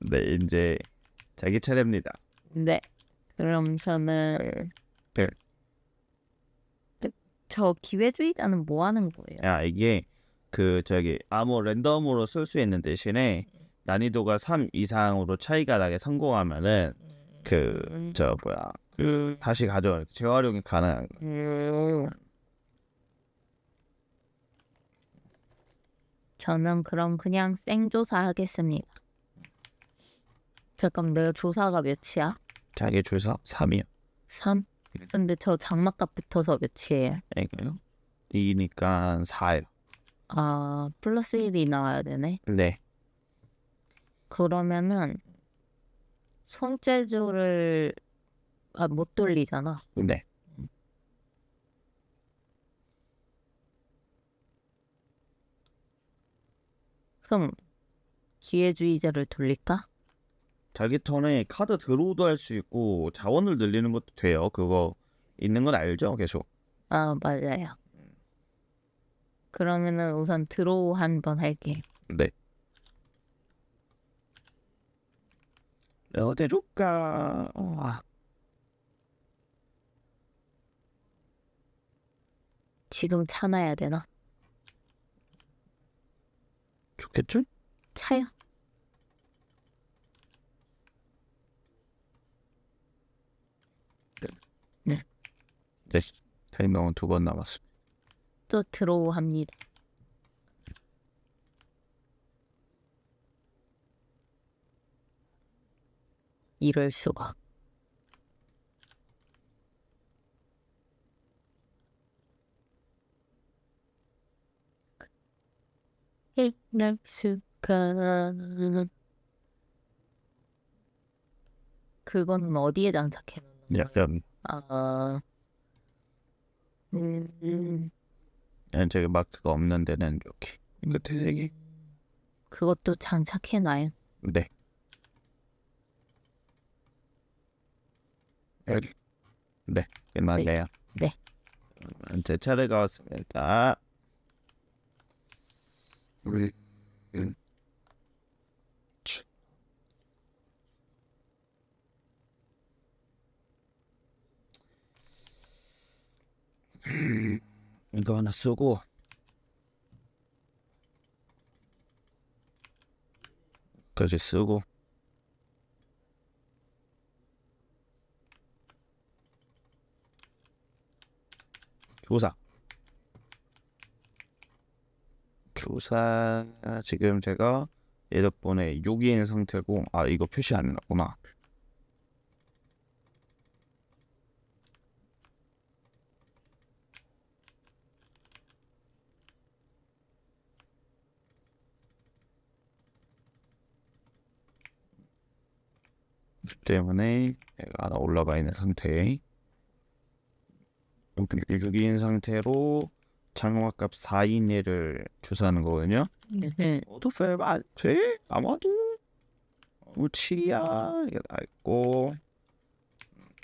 네, 이제 자기 차례입니다. 네. 그럼 저는 네. 저 기회주의자는 뭐 하는 거예요? 야, 이게 그 저기 아무 랜덤으로 쓸 수 있는 대신에 난이도가 3 이상으로 차이가 나게 성공하면은 그 저 뭐야 그 다시 가져 재활용이 가능한 거. 음. 저는 그럼 그냥 생조사 하겠습니다. 잠깐 내가 조사가 몇이야? 자기 조사 3이요. 3? 근데 저 장막값 붙어서 몇이에요? 이거요? 2니까 4요. 아 플러스 1이 나와야 되네. 네. 그러면은 손재주를 아, 못 돌리잖아. 네. 그럼 기회주의자를 돌릴까? 자기 턴에 카드 드로우도 할 수 있고 자원을 늘리는 것도 돼요. 그거 있는 건 알죠? 계속. 아 맞아요. 그러면은 우선 드로우 한번 할게. 네. 어디 줄까? 아, 지금 차놔야 되나? 좋겠죠? 차요. 네. 타이머는 두번 남았습니다. 또 드로우 합니다. 이럴 수가. 이럴 수가. 그건 어디에 장착해 놓는 거예요? 약간 아, 음, 음. 저기 마크가 없는 데는 이렇게 끝에 세 개. 그것도 장착해놔요. 네. 여기. 네, 끝났네요. 네. 그러면 제 차례가 왔습니다. 우리 음. 치. 이거 하나 쓰고. 까지 쓰고. 교사. 교사 지금 제가 얘 덕분에 6인 상태고 아 이거 표시 안 해놨구나 때문에 얘가 하나 올라가 있는 상태 6인 상태로 장막값 4인 얘를 조사하는 거거든요 음, 어도 안 돼? 아마도 뭐 7이야 이게 다 있고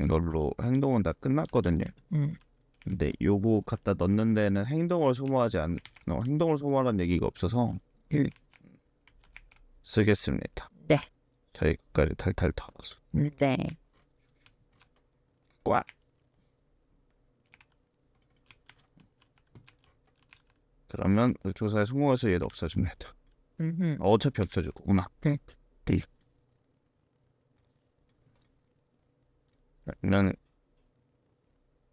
이걸로 행동은 다 끝났거든요 음. 근데 요거 갖다 넣는 데는 행동을 소모하지 않 어, 행동을 소모하는 얘기가 없어서 음. 쓰겠습니다 네. 저희 것까지 탈탈 털어서 네. 꽉. 그러면 그 조사에 성공해서 얘도 없어집니다 음, 어차피 없어질 거구나. 네. D 그러면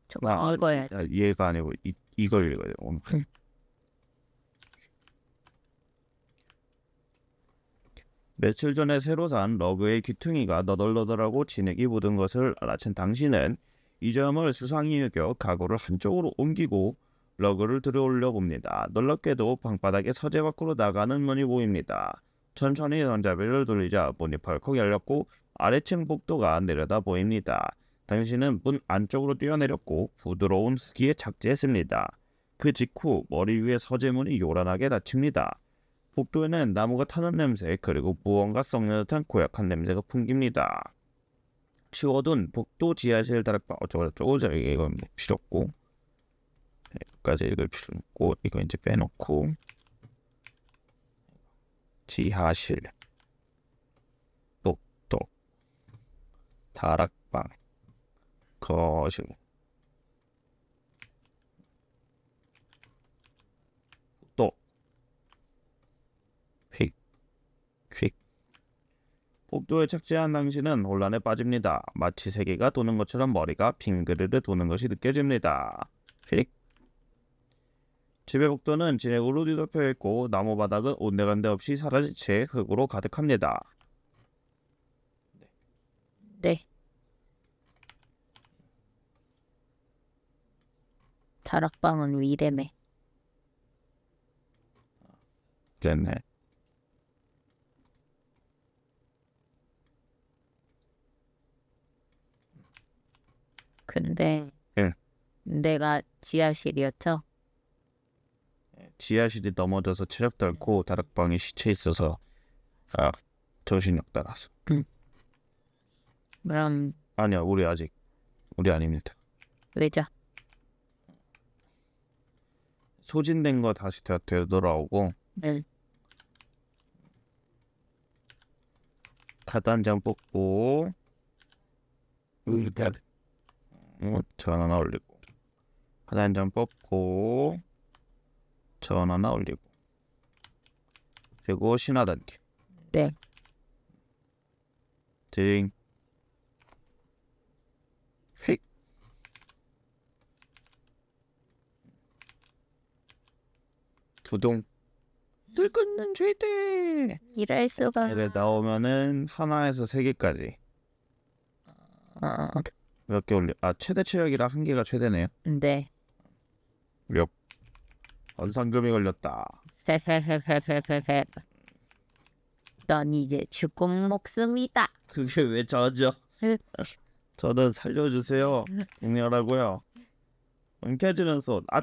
저거 아, 읽어야 야, 얘가 아니고 이, 이걸 읽어야 돼요 오늘 며칠 전에 새로 산 러그의 귀퉁이가 너덜너덜하고 진액이 묻은 것을 알아챈 당신은 이 점을 수상히 여겨 가구를 한쪽으로 옮기고 러그를 들어올려 봅니다. 놀랍게도 방바닥에 서재 밖으로 나가는 문이 보입니다. 천천히 손잡이를 돌리자 문이 벌컥 열렸고 아래층 복도가 내려다 보입니다. 당신은 문 안쪽으로 뛰어내렸고 부드러운 흙기에 착지했습니다. 그 직후 머리 위에 서재문이 요란하게 닫힙니다. 복도에는 나무가 타는 냄새 그리고 무언가 썩는 듯한 고약한 냄새가 풍깁니다. 치워둔 복도 지하실 다락방 어쩌고 저쩌고 저 이건 뭐 필요 없고. 여기까지 읽을 필요 없고 이거 이제 빼놓고. 지하실. 다락방. 거실 또 휙, 휙. 복도에 착지한 당신은 혼란에 빠집니다. 마치 세계가 도는 것처럼 머리가 빙그르르 도는 것이 느껴집니다. 휙. 집의 복도는 진흙으로 뒤덮여 있고 나무 바닥은 온데간데 없이 사라진 채 흙으로 가득합니다. 네. 다락방은 위래매. 됐네. 근데 예. 내가 지하실이었죠. 지하실이 넘어져서 체력도 않고 다락방에 시체 있어서 아 정신이 없다라서 그럼 아니야 우리 아직 우리 아닙니다 왜죠? 소진된 거 다시 되, 되돌아오고 네. 카드 한 장 뽑고 어, 전 하나 올리고. 장 뽑고 전 하나 올리고. 그리고 신화 단계. 네. 딩 휙 두둥. 늙었는 죄대 이럴 수가. 나오면은 하나에서 세 개까지. 어, 몇 개 올려 아 최대 체력이라 한 개가 최대네요 네. 몇 원상금이 걸렸다. 넌 이제 죽고 목숨이다. 그게 왜 저죠 저는 살려주세요 응하라고요 움켜쥐는 손 아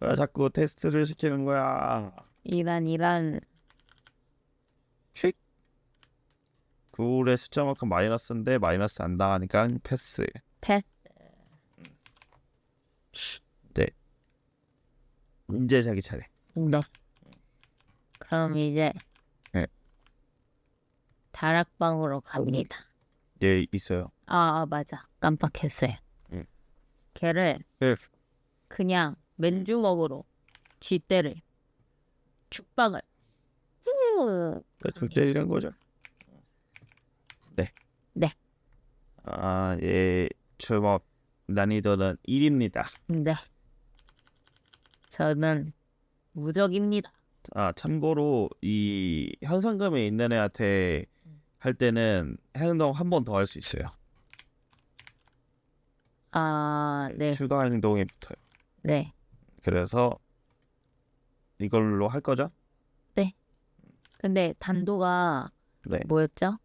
왜 자꾸 테스트를 시키는 거야 이란 이란. 휙 구울의 숫자만큼 마이너스인데 마이너스 안 당하니까 패스 패. 네 이제 자기 차례 네. 그럼 이제 네. 다락방으로 갑니다. 예 있어요 아, 아 맞아. 깜빡했어요. 응. 걔를 예. 그냥 맨주먹으로 쥐떼를 죽방을 후절 때리는 거죠 네 네. 아 예 주먹 난이도는 1입니다 네. 저는 무적입니다. 아 참고로 이 현상금에 있는 애한테 할 때는 행동 한 번 더 할 수 있어요 아, 네. 추가 행동이 붙어요 네. 그래서 이걸로 할 거죠? 근데 단도가 네. 뭐였죠?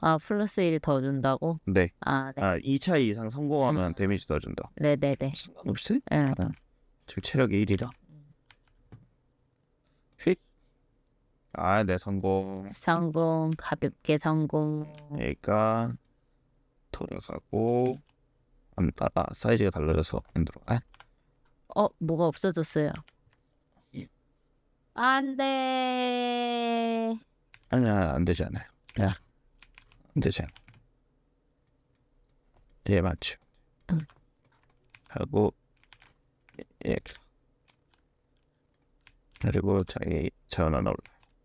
아, 플러스 1 더 준다고? 네. 아, 네. 아 2차 이상 성공하면 음. 데미지 더 준다. 네, 네, 네. 상관없이? 응. 지금 체력이 1이라. 휙. 아, 네 성공. 성공, 가볍게 성공. 그러니까 돌아가고 안 따라 사이즈가 달라져서 안 들어가. 어, 뭐가 없어졌어요. 예. 안 돼. 아니야 안 되지 않아요. 야. 않아. 예 맞죠. 응. 하고 예. 그리고 자기 전원 올라.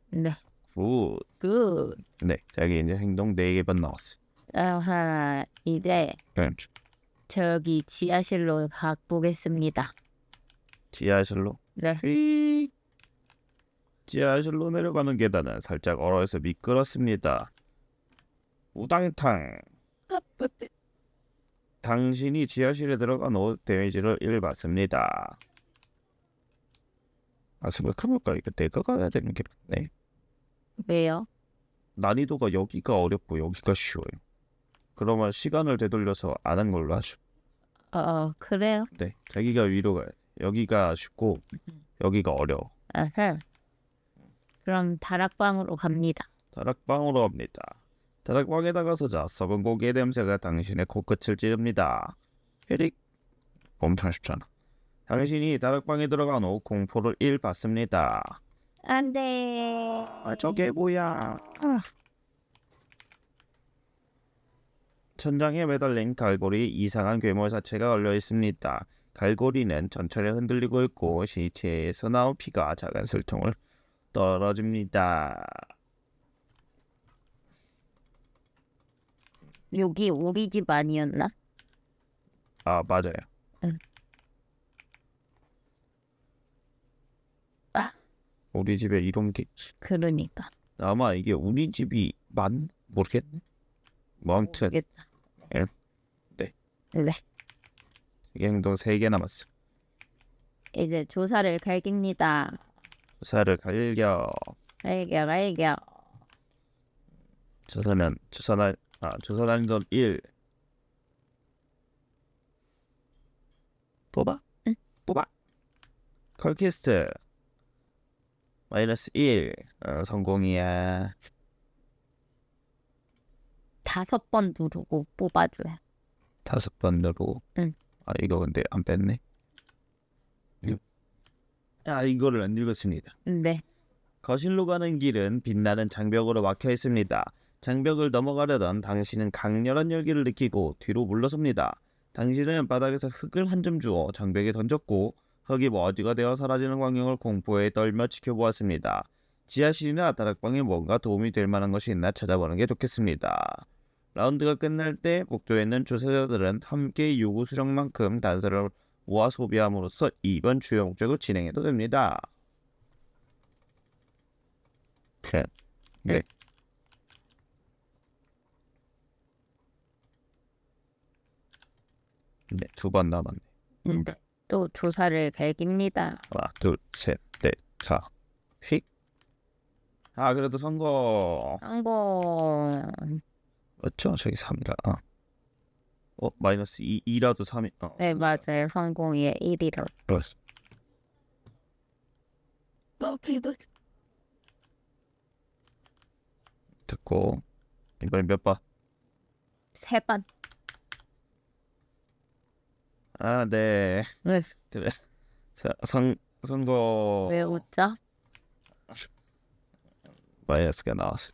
네. 굿. 굿. 네, 자기 이제 행동 4개만 나왔어. 아하, 이제 네. 저기 지하실로 가보겠습니다. 지하실로. 네. 휙. 지하실로 내려가는 계단은 살짝 얼어서 미끄럽습니다. 우당탕. 당신이 지하실에 들어간 후 데미지를 1 받습니다. 아, 생각해볼까? 이거 내가 가야 되는 게 맞네. 왜요? 난이도가 여기가 어렵고 여기가 쉬워요. 그러면 시간을 되돌려서 안 한 걸로 하죠. 어, 그래요? 네, 자기가 위로 가야 돼. 여기가 쉽고 여기가 어려워. 아하. 그럼 다락방으로 갑니다. 다락방으로 갑니다. 다락방에 나가서 자 썩은 고기의 냄새가 당신의 코끝을 찌릅니다. 헤릭 엄청 쉽잖아. 당신이 다락방에 들어간 후 공포를 1 받습니다. 안 돼. 아 저게 뭐야? 아. 천장에 매달린 갈고리 이상한 괴물 사체가 걸려 있습니다. 갈고리는 전철에 흔들리고 있고 시체에서 나온 피가 작은 술통을 떨어집니다. 여기 우리 집 아니었나? 아 맞아요. 응. 아. 우리 집에 이런 게 그러니까. 아마 이게 우리 집이 맞 모르겠네. 뭐 아무튼 모르겠다. 예. 네. 네. 행동 3개 남았어. 이제 조사를 갈깁니다. 조사를 갈겨. 갈겨 갈겨. 조사는 조사날 아 조사 난이도 1 뽑아? 응. 뽑아. 컬키스트 마이너스 1 어, 성공이야. 다섯 번 누르고 뽑아줘요. 다섯 번 누르고. 응. 아 이거 근데 안 뺐네. 아 이거를 안 읽었습니다. 네. 거실로 가는 길은 빛나는 장벽으로 막혀 있습니다. 장벽을 넘어가려던 당신은 강렬한 열기를 느끼고 뒤로 물러섭니다. 당신은 바닥에서 흙을 한 점 주워 장벽에 던졌고 흙이 먼지가 되어 사라지는 광경을 공포에 떨며 지켜보았습니다. 지하실이나 다락방에 뭔가 도움이 될 만한 것이 있나 찾아보는 게 좋겠습니다. 라운드가 끝날 때 복도에 있는 조사자들은 함께 요구 수령만큼 단서를 모아 소비함으로써 이번 주요 목적을 진행해도 됩니다. 네. 네. 네, 두 번 남았네. 네. 또 조사를 갈깁니다. 하나, 둘, 셋, 넷, 다. 휙. 아, 그래도 성공. 성공. 맞죠? 저기 3이라. 어. 어, 마이너스 2, 2라도 3이. 어. 네 맞아요. 성공의 1위로. 어. 듣고 이번엔 몇 번? 세 번. 아, 네. 네. 그래. 자, 성 선거 왜 웃죠? 마이너스가 나왔어.